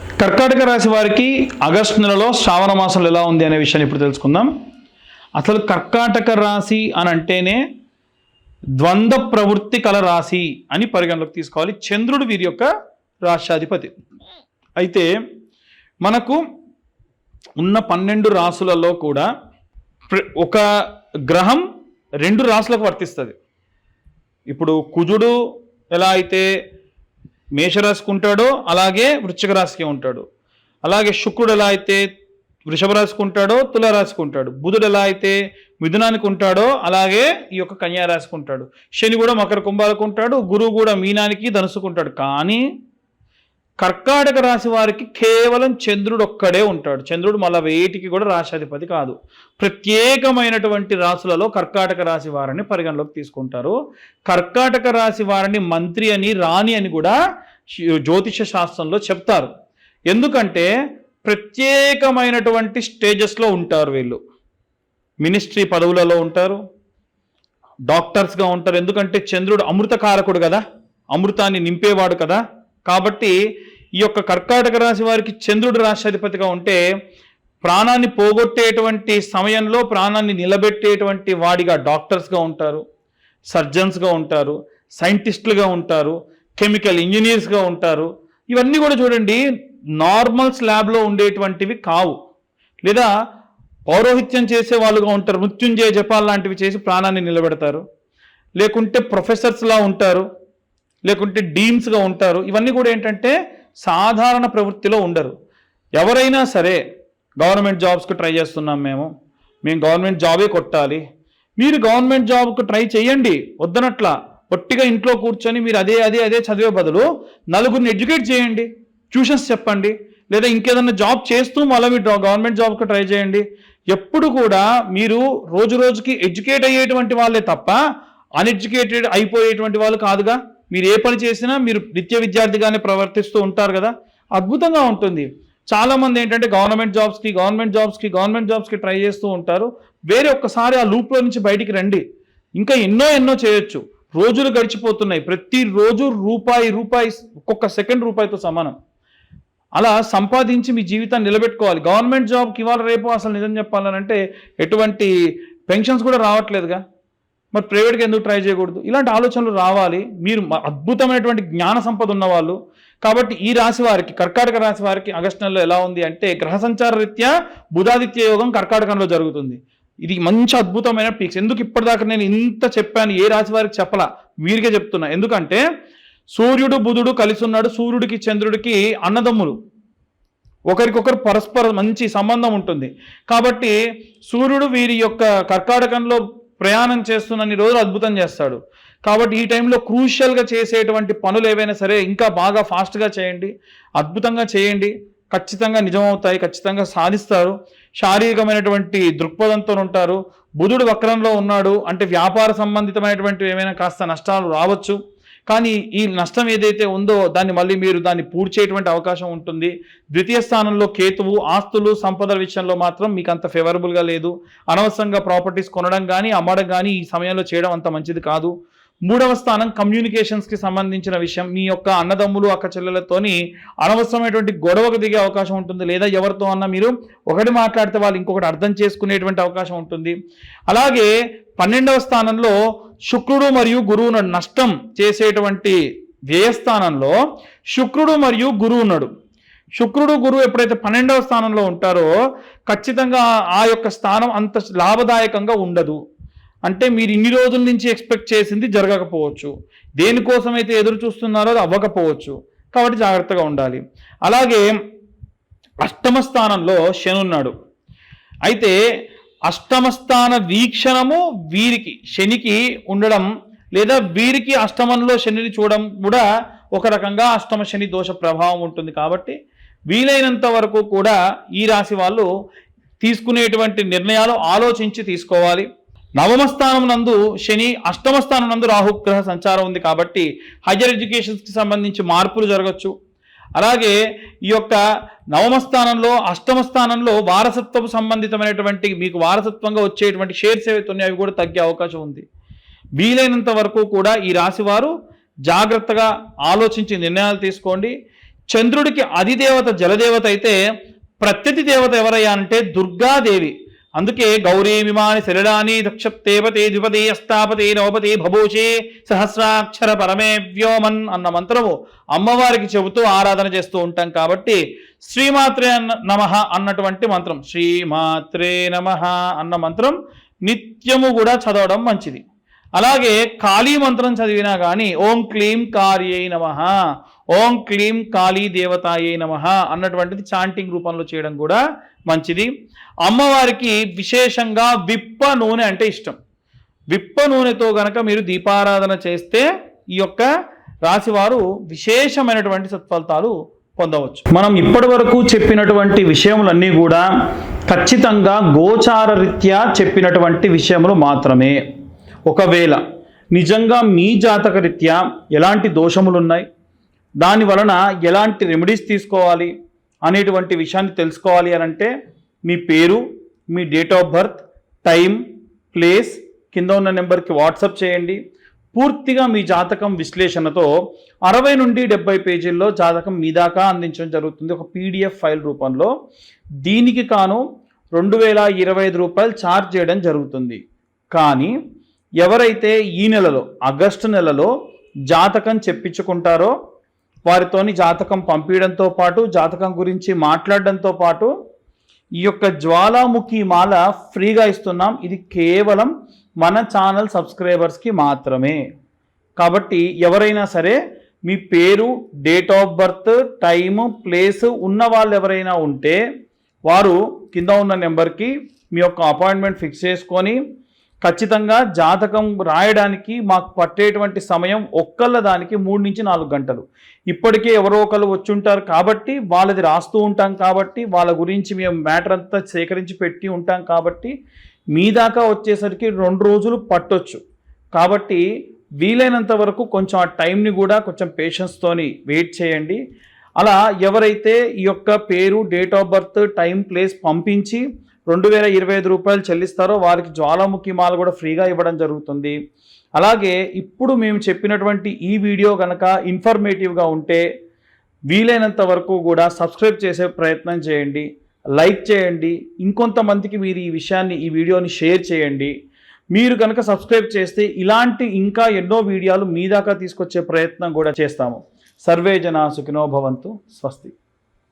కర్కాటక రాశి వారికి ఆగస్టు నెలలో శ్రావణ మాసంలో ఎలా ఉంది అనే విషయాన్ని ఇప్పుడు తెలుసుకుందాం. అసలు కర్కాటక రాశి అని అంటేనే ద్వంద్వ ప్రవృత్తి కల రాశి అని పరిగణలోకి తీసుకోవాలి. చంద్రుడు వీరి యొక్క రాష్ట్రాధిపతి. అయితే మనకు ఉన్న పన్నెండు రాసులలో కూడా ప్ర- ఒక గ్రహం రెండు రాసులకు వర్తిస్తుంది. ఇప్పుడు కుజుడు ఎలా అయితే మేషరాశికి ఉంటాడో అలాగే వృశ్చిక రాశికి ఉంటాడు. అలాగే శుక్రుడు ఎలా అయితే వృషభ రాశికి ఉంటాడో తులరాశికి ఉంటాడు. బుధుడు ఎలా అయితే మిథునానికి ఉంటాడో అలాగే ఈ యొక్క కన్యా రాశికి ఉంటాడు. శని కూడా మకర కుంభాలకు ఉంటాడు గురువు కూడా మీనానికి ధనుసుకుంటాడు కానీ కర్కాటక రాశి వారికి కేవలం చంద్రుడు ఒక్కడే ఉంటాడు. చంద్రుడు మళ్ళా వేటికి కూడా రాశాధిపతి కాదు. ప్రత్యేకమైనటువంటి రాశులలో కర్కాటక రాశి వారిని పరిగణలోకి తీసుకుంటారు. కర్కాటక రాశి వారిని మంత్రి అని రాణి అని కూడా జ్యోతిష శాస్త్రంలో చెప్తారు. ఎందుకంటే ప్రత్యేకమైనటువంటి స్టేజెస్లో ఉంటారు వీళ్ళు. మినిస్ట్రీ పదవులలో ఉంటారు. డాక్టర్స్గా ఉంటారు. ఎందుకంటే చంద్రుడు అమృతకారకుడు కదా. అమృతాన్ని నింపేవాడు కదా. కాబట్టి ఈ యొక్క కర్కాటక రాశి వారికి చంద్రుడు రాష్ట్రాధిపతిగా ఉంటే ప్రాణాన్ని పోగొట్టేటువంటి సమయంలో ప్రాణాన్ని నిలబెట్టేటువంటి వాడిగా డాక్టర్స్గా ఉంటారు సర్జన్స్గా ఉంటారు సైంటిస్టులుగా ఉంటారు కెమికల్ ఇంజనీర్స్గా ఉంటారు. ఇవన్నీ కూడా చూడండి నార్మల్ స్లాబ్లో ఉండేటువంటివి కావు. లేదా పౌరోహిత్యం చేసే వాళ్ళుగా ఉంటారు మృత్యుంజయ జపాలు లాంటివి చేసి ప్రాణాన్ని నిలబెడతారు. లేకుంటే ప్రొఫెసర్స్లా ఉంటారు లేకుంటే డీమ్స్గా ఉంటారు. ఇవన్నీ కూడా ఏంటంటే సాధారణ ప్రవృత్తిలో ఉండరు. ఎవరైనా సరే గవర్నమెంట్ జాబ్స్కి ట్రై చేస్తున్నాం మేము. మేము గవర్నమెంట్ జాబే కొట్టాలి. మీరు గవర్నమెంట్ జాబ్కు ట్రై చేయండి. వద్దనట్లా పొట్టిగా ఇంట్లో కూర్చొని మీరు అదే అదే అదే చదివే బదులు నలుగురిని ఎడ్యుకేట్ చేయండి. ట్యూషన్స్ చెప్పండి. లేదా ఇంకేదన్నా జాబ్ చేస్తూ మళ్ళీ మీరు గవర్నమెంట్ జాబ్కి ట్రై చేయండి. ఎప్పుడు కూడా మీరు రోజు రోజుకి ఎడ్యుకేట్ అయ్యేటువంటి వాళ్ళే తప్ప అన్ఎడ్యుకేటెడ్ అయిపోయేటువంటి వాళ్ళు కాదుగా. మీరు ఏ పని చేసినా మీరు నిత్య విద్యార్థిగానే ప్రవర్తిస్తూ ఉంటారు కదా అద్భుతంగా ఉంటుంది. చాలామంది ఏంటంటే గవర్నమెంట్ జాబ్స్కి గవర్నమెంట్ జాబ్స్కి గవర్నమెంట్ జాబ్స్కి ట్రై చేస్తూ ఉంటారు. వేరే ఒక్కసారి ఆ లూప్లో నుంచి బయటికి రండి. ఇంకా ఎన్నో ఎన్నో చేయొచ్చు. రోజులు గడిచిపోతున్నాయి. ప్రతిరోజు రూపాయి రూపాయి ఒక్కొక్క సెకండ్ రూపాయితో సమానం. అలా సంపాదించి మీ జీవితాన్ని నిలబెట్టుకోవాలి. గవర్నమెంట్ జాబ్కి ఇవాళ రేపు అసలు నిజం చెప్పాలనంటే ఎటువంటి పెన్షన్స్ కూడా రావట్లేదుగా. మరి ప్రైవేట్గా ఎందుకు ట్రై చేయకూడదు? ఇలాంటి ఆలోచనలు రావాలి. మీరు అద్భుతమైనటువంటి జ్ఞాన సంపద ఉన్నవాళ్ళు. కాబట్టి ఈ రాశి వారికి కర్కాటక రాశి వారికి ఆగస్టు నెలలో ఎలా ఉంది అంటే గ్రహ సంచార రీత్యా బుధాదిత్య యోగం కర్కాటకంలో జరుగుతుంది. ఇది మంచి అద్భుతమైన పీక్స్. ఎందుకు ఇప్పటిదాకా నేను ఇంత చెప్పాను ఏ రాశి వారికి చెప్పలా? వీరికే చెప్తున్నా. ఎందుకంటే సూర్యుడు బుధుడు కలిసి ఉన్నాడు. సూర్యుడికి చంద్రుడికి అన్నదమ్ములు. ఒకరికొకరు పరస్పర మంచి సంబంధం ఉంటుంది. కాబట్టి సూర్యుడు వీరి యొక్క కర్కాటకంలో ప్రయాణం చేస్తున్నన్ని రోజులు అద్భుతం చేస్తాడు. కాబట్టి ఈ టైంలో క్రూషియల్గా చేసేటువంటి పనులు ఏవైనా సరే ఇంకా బాగా ఫాస్ట్గా చేయండి. అద్భుతంగా చేయండి. ఖచ్చితంగా నిజమవుతాయి. ఖచ్చితంగా సాధిస్తారు. శారీరకమైనటువంటి దృక్పథంతో ఉంటారు. బుధుడు వక్రంలో ఉన్నాడు. అంటే వ్యాపార సంబంధితమైనటువంటి ఏమైనా కాస్త నష్టాలు రావచ్చు. కానీ ఈ నష్టం ఏదైతే ఉందో దాన్ని మళ్ళీ మీరు దాన్ని పూడ్చేటువంటి అవకాశం ఉంటుంది. ద్వితీయ స్థానంలో కేతువు ఆస్తులు సంపదల విషయంలో మాత్రం మీకు అంత ఫేవరబుల్గా లేదు. అనవసరంగా ప్రాపర్టీస్ కొనడం కానీ అమ్మడం కానీ ఈ సమయంలో చేయడం అంత మంచిది కాదు. మూడవ స్థానం కమ్యూనికేషన్స్కి సంబంధించిన విషయం. మీ యొక్క అన్నదమ్ములు అక్క చెల్లెలతోని అనవసరమైనటువంటి గొడవకు దిగే అవకాశం ఉంటుంది. లేదా ఎవరితో అన్నా మీరు ఒకటి మాట్లాడితే వాళ్ళు ఇంకొకటి అర్థం చేసుకునేటువంటి అవకాశం ఉంటుంది. అలాగే పన్నెండవ స్థానంలో శుక్రుడు మరియు గురువును నష్టం చేసేటువంటి వ్యయస్థానంలో శుక్రుడు మరియు గురువు ఉన్నాడు శుక్రుడు గురువు ఎప్పుడైతే పన్నెండవ స్థానంలో ఉంటారో ఖచ్చితంగా ఆ యొక్క స్థానం అంత లాభదాయకంగా ఉండదు. అంటే మీరు ఇన్ని రోజుల నుంచి ఎక్స్పెక్ట్ చేసింది జరగకపోవచ్చు. దేనికోసం అయితే ఎదురు చూస్తున్నారో అది అవ్వకపోవచ్చు. కాబట్టి జాగ్రత్తగా ఉండాలి. అలాగే అష్టమ స్థానంలో శని ఉన్నాడు. అయితే అష్టమస్థాన వీక్షణము వీరికి శనికి ఉండడం లేదా వీరికి అష్టమంలో శనిని చూడడం కూడా ఒక రకంగా అష్టమ శని దోష ప్రభావం ఉంటుంది కాబట్టి వీలైనంత వరకు కూడా ఈ రాశి వాళ్ళు తీసుకునేటువంటి నిర్ణయాలు ఆలోచించి తీసుకోవాలి. నవమ స్థానం నందు శని అష్టమ స్థానం నందు రాహుగ్రహ సంచారం ఉంది కాబట్టి హైయర్ ఎడ్యుకేషన్స్కి సంబంధించి మార్పులు జరగచ్చు. అలాగే ఈ యొక్క నవమ స్థానంలో అష్టమ స్థానంలో వారసత్వపు సంబంధితమైనటువంటి మీకు వారసత్వంగా వచ్చేటువంటి షేర్స్ ఏవైతే ఉన్నాయో అవి కూడా తగ్గే అవకాశం ఉంది. వీలైనంత వరకు కూడా ఈ రాశివారు జాగ్రత్తగా ఆలోచించి నిర్ణయాలు తీసుకోండి. చంద్రుడికి అధిదేవత జలదేవత అయితే ప్రత్యతి దేవత ఎవరయ్యా అంటే దుర్గాదేవి. అందుకే గౌరీ విమాని శరీరాని దక్షప్తేపతే ద్విపదే అస్తాపతే నవపతే భభూషే సహస్రాక్షర పరమే వ్యోమన్ అన్న మంత్రము అమ్మవారికి చెబుతూ ఆరాధన చేస్తూ ఉంటాం కాబట్టి శ్రీమాత్రే నమ అన్నటువంటి మంత్రం. శ్రీమాత్రే నమ అన్న మంత్రం నిత్యము కూడా చదవడం మంచిది. అలాగే కాళీ మంత్రం చదివినా కానీ ఓం క్లీం కార్యై నమ ఓం క్లీం కాళీ దేవతాయే నమ అన్నటువంటిది చాంటింగ్ రూపంలో చేయడం కూడా మంచిది. అమ్మవారికి విశేషంగా విప్ప నూనె అంటే ఇష్టం. విప్ప నూనెతో గనక మీరు దీపారాధన చేస్తే ఈ యొక్క రాశివారు విశేషమైనటువంటి సత్ఫలితాలు పొందవచ్చు. మనం ఇప్పటి వరకు చెప్పినటువంటి విషయములన్నీ కూడా ఖచ్చితంగా గోచార రీత్యా చెప్పినటువంటి విషయములు మాత్రమే. ఒకవేళ నిజంగా మీ జాతక రీత్యా ఎలాంటి దోషములు ఉన్నాయి దాని వలన ఎలాంటి రెమెడీస్ తీసుకోవాలి అనేటువంటి విషయాన్ని తెలుసుకోవాలి అని అంటే మీ పేరు మీ date of birth time place కింద ఉన్న నెంబర్కి వాట్సాప్ చేయండి. పూర్తిగా మీ జాతకం విశ్లేషణతో అరవై నుండి డెబ్బై పేజీల్లో జాతకం మీ దాకా అందించడం జరుగుతుంది. ఒక పీడిఎఫ్ ఫైల్ రూపంలో. దీనికి కాను రెండు వేల ఇరవై ఐదు రూపాయలు ఛార్జ్ చేయడం జరుగుతుంది. కానీ ఎవరైతే ఈ నెలలో ఆగస్టు నెలలో జాతకం చెప్పించుకుంటారో వారితోని జాతకం పంపించడంతో పాటు జాతకం గురించి మాట్లాడడంతో పాటు ఈ యొక్క జ్వాలాముఖి మాల ఫ్రీగా ఇస్తున్నాం. ఇది కేవలం మన ఛానల్ సబ్స్క్రైబర్స్కి మాత్రమే. కాబట్టి ఎవరైనా సరే మీ పేరు date of birth time place ఉన్న వాళ్ళు ఎవరైనా ఉంటే వారు కింద ఉన్న నెంబర్కి మీ యొక్క అపాయింట్మెంట్ ఫిక్స్ చేసుకొని ఖచ్చితంగా జాతకం రాయడానికి మాకు పట్టేటువంటి సమయం ఒక్కళ్ళ దానికి మూడు నుంచి నాలుగు గంటలు. ఇప్పటికే ఎవరో ఒకరు వచ్చి ఉంటారు కాబట్టి వాళ్ళది రాస్తూ ఉంటాం కాబట్టి వాళ్ళ గురించి మేము మ్యాటర్ అంతా సేకరించి పెట్టి ఉంటాం కాబట్టి మీ దాకా వచ్చేసరికి రెండు రోజులు పట్టొచ్చు. కాబట్టి వీలైనంత వరకు కొంచెం ఆ టైంని కూడా కొంచెం పేషెన్స్తోని వెయిట్ చేయండి. అలా ఎవరైతే ఈ యొక్క పేరు date of birth time place పంపించి రెండు వేల ఇరవై ఐదు రూపాయలు చెల్లిస్తారో వారికి జ్వాలాముఖి మాల కూడా ఫ్రీగా ఇవ్వడం జరుగుతుంది. అలాగే ఇప్పుడు మేము చెప్పినటువంటి ఈ వీడియో కనుక ఇన్ఫర్మేటివ్గా ఉంటే వీలైనంత వరకు కూడా సబ్స్క్రైబ్ చేసే ప్రయత్నం చేయండి లైక్ చేయండి ఇంకొంతమందికి మీరు ఈ విషయాన్ని ఈ వీడియోని షేర్ చేయండి. మీరు కనుక సబ్స్క్రైబ్ చేస్తే ఇలాంటి ఇంకా ఎన్నో వీడియోలు మీ దాకా తీసుకొచ్చే ప్రయత్నం కూడా చేస్తాము. సర్వే జనా సుఖినో భవంతు స్వస్తి.